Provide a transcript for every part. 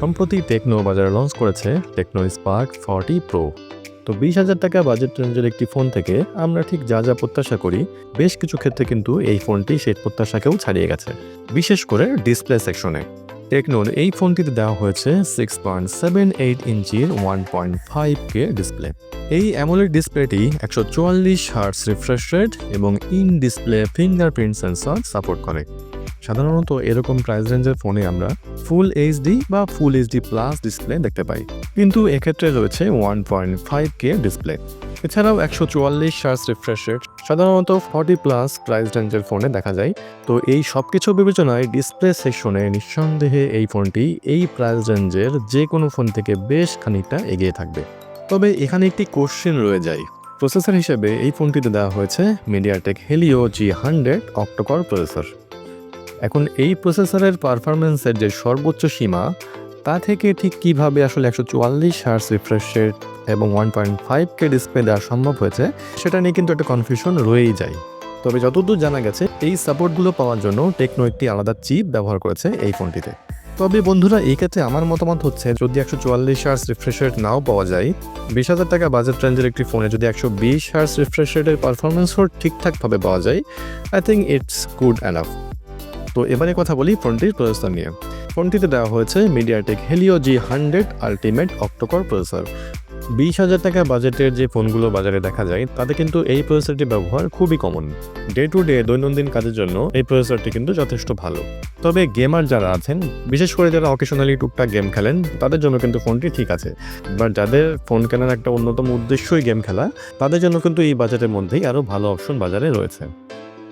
সম্প্রতি টেকনো বাজারে লঞ্চ করেছে টেকনো স্পার্ক ফর্টি প্রো তো বিশ হাজার টাকা বাজেট রেঞ্জের একটি ফোন থেকে আমরা ঠিক যা যা প্রত্যাশা করি, বেশ কিছু ক্ষেত্রে কিন্তু এই ফোনটি সেই প্রত্যাশাকেও ছাড়িয়ে গেছে। বিশেষ করে ডিসপ্লে সেকশনে টেকনোর এই ফোনটিতে দেওয়া হয়েছে সিক্স পয়েন্ট সেভেন এইট ইঞ্চির one point five K display এই অ্যামোলেড ডিসপ্লেটি একশো চুয়াল্লিশ হার্টস রিফ্রেশ রেট এবং in display fingerprint sensor support করে। সাধারণত এরকম প্রাইস রেঞ্জের ফোনে আমরা ফুল এইচডি বা ফুল এইচডি প্লাস ডিসপ্লে দেখতে পাই। কিন্তু এক্ষেত্রে রয়েছে one point five K display এছাড়াও একশো চুয়াল্লিশ শার্স রিফ্রেশ রেট সাধারণত ফর্টি প্লাস প্রাইস রেঞ্জের ফোনে দেখা যায়। তো এই সব কিছু বিবেচনায় ডিসপ্লে সেকশনে নিঃসন্দেহে এই ফোনটি এই প্রাইস রেঞ্জের যে কোনো ফোন থেকে বেশ খানিকটা এগিয়ে থাকবে। তবে এখানে একটি কোশ্চেন রয়ে যায়। প্রসেসর হিসেবে এই ফোনটিতে দেওয়া হয়েছে MediaTek Helio G hundred octa core processor এখন এই প্রসেসরের পারফরমেন্সের যে সর্বোচ্চ সীমা, তা থেকে ঠিক কীভাবে আসলে একশো চুয়াল্লিশ হার্স রিফ্রেশ রেট এবং one point five K display দেওয়া সম্ভব হয়েছে, সেটা নিয়ে কিন্তু একটা কনফিউশন রয়েই যায়। তবে যতদূর জানা গেছে, এই সাপোর্টগুলো পাওয়ার জন্য টেকনো একটি আলাদা চিপ ব্যবহার করেছে এই ফোনটিতে তবে বন্ধুরা, এই ক্ষেত্রে আমার মতামত হচ্ছে, যদি একশো চুয়াল্লিশ হার্স রিফ্রেশ রেট নাও পাওয়া যায়, বিশ হাজার টাকা বাজেট রেঞ্জের একটি ফোনে যদি একশো বিশ হার্স রিফ্রেশ রেটের পারফরমেন্সও ঠিকঠাকভাবে পাওয়া যায় I think it's good enough তো এবারে কথা বলি ফোনটির প্রসেসর নিয়ে। ফোনটিতে দেওয়া হয়েছে MediaTek Helio G hundred ultimate octa core processor বিশ হাজার টাকা বাজেটের যে ফোনগুলো বাজারে দেখা যায়, তাতে কিন্তু এই প্রসেসরটি ব্যবহার খুবই কমন ডে টু ডে দৈনন্দিন কাজের জন্য এই প্রসেসরটি কিন্তু যথেষ্ট ভালো। তবে গেমার যারা আছেন, বিশেষ করে যারা অকেশনালি টুকটাক গেম খেলেন, তাদের জন্য কিন্তু ফোনটি ঠিক আছে। বাট যাদের ফোন কেনার একটা অন্যতম উদ্দেশ্যই গেম খেলা, তাদের জন্য কিন্তু এই বাজেটের মধ্যেই আরও ভালো অপশন বাজারে রয়েছে।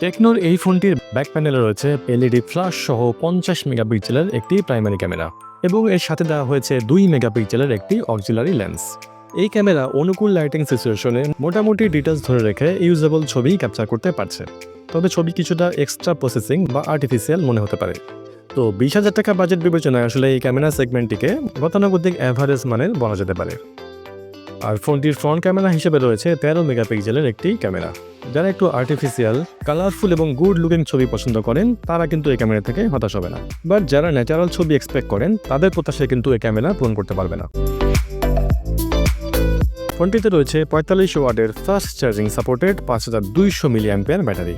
টেকনোর এই ফোনটির ব্যাক প্যানেলে রয়েছে এলইডি ফ্ল্যাশ সহ পঞ্চাশ মেগাপিক্সেলের একটি প্রাইমারি ক্যামেরা এবং এর সাথে দেওয়া হয়েছে দুই মেগাপিক্সেলের একটি অক্সিলারি লেন্স। এই ক্যামেরা অনুকূল লাইটিং সিচুয়েশনে মোটামুটি ডিটেলস ধরে রেখে ইউজেবল ছবি ক্যাপচার করতে পারছে। তবে ছবি কিছুটা এক্সট্রা প্রসেসিং বা আর্টিফিশিয়াল মনে হতে পারে। তো বিশ হাজার টাকা বাজেট বিবেচনায় আসলে এই ক্যামেরা সেগমেন্টটিকে গতানুগতিক অ্যাভারেজ মানের বলা যেতে পারে। আর ফোনটির ফ্রন্ট ক্যামেরা হিসেবে রয়েছে তেরো মেগাপিক্সেলের একটি ক্যামেরা। যারা একটু আর্টিফিশিয়াল কালারফুল এবং গুড লুকিং ছবি পছন্দ করেন, তারা কিন্তু এই ক্যামেরা থেকে হতাশ হবে না। বাট যারা ন্যাচারাল ছবি এক্সপেক্ট করেন, তাদের প্রত্যাশায় কিন্তু এই ক্যামেরা পূরণ করতে পারবে না। ফোনটিতে রয়েছে পঁয়তাল্লিশ ওয়ার্ডের ফাস্ট চার্জিং সাপোর্টেড পাঁচ হাজার দুইশো মিলি অ্যাম্পিয়ার ব্যাটারি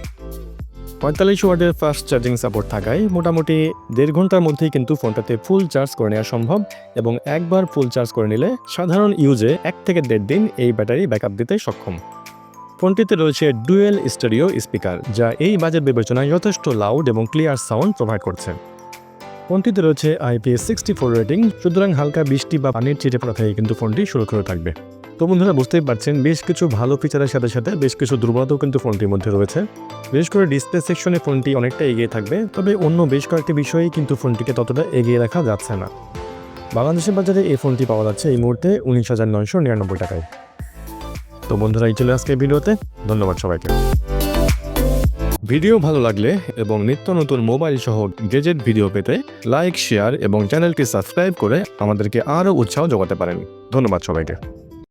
পঁয়তাল্লিশ ওয়ার্ডের ফাস্ট চার্জিং সাপোর্ট থাকায় মোটামুটি দেড় ঘণ্টার মধ্যেই কিন্তু ফোনটাতে ফুল চার্জ করে নেওয়া সম্ভব এবং একবার ফুল চার্জ করে নিলে সাধারণ ইউজে এক থেকে দেড় দিন এই ব্যাটারি ব্যাকআপ দিতে সক্ষম। ফোনটিতে রয়েছে ডুয়েল স্টেরিও স্পিকার, যা এই বাজেট বিবেচনায় যথেষ্ট লাউড এবং ক্লিয়ার সাউন্ড প্রোভাইড করছে। ফোনটিতে রয়েছে আইপিএস সিক্সটি ফোর রেটিং সুতরাং হালকা বৃষ্টি বা পানির ছিটে পড়া থেকে কিন্তু ফোনটি সুরক্ষিত থাকবে। তো বন্ধুরা, বুঝতেই পারছেন, বেশ কিছু ভালো ফিচারের সাথে সাথে বেশ কিছু দুর্বলতাও কিন্তু ফোনটির মধ্যে রয়েছে। বিশেষ করে ডিসপ্লে সেকশনে ফোনটি অনেকটা এগিয়ে থাকবে, তবে অন্য বেশ কয়েকটি বিষয়েই কিন্তু ফোনটিকে ততটা এগিয়ে রাখা যাচ্ছে না। বাংলাদেশের বাজারে এই ফোনটি পাওয়া যাচ্ছে এই মুহূর্তে উনিশ হাজার নয়শো নিরানব্বই টাকায়। তো বন্ধুরা এই চলে আজকে ভিডিওতে। ধন্যবাদ সবাইকে। ভিডিও ভালো লাগলে এবং নিত্য নতুন মোবাইল সহ গেজেট ভিডিও পেতে লাইক, শেয়ার এবং চ্যানেলটি সাবস্ক্রাইব করে আমাদেরকে আরও উৎসাহ জোগাতে পারেন। ধন্যবাদ সবাইকে।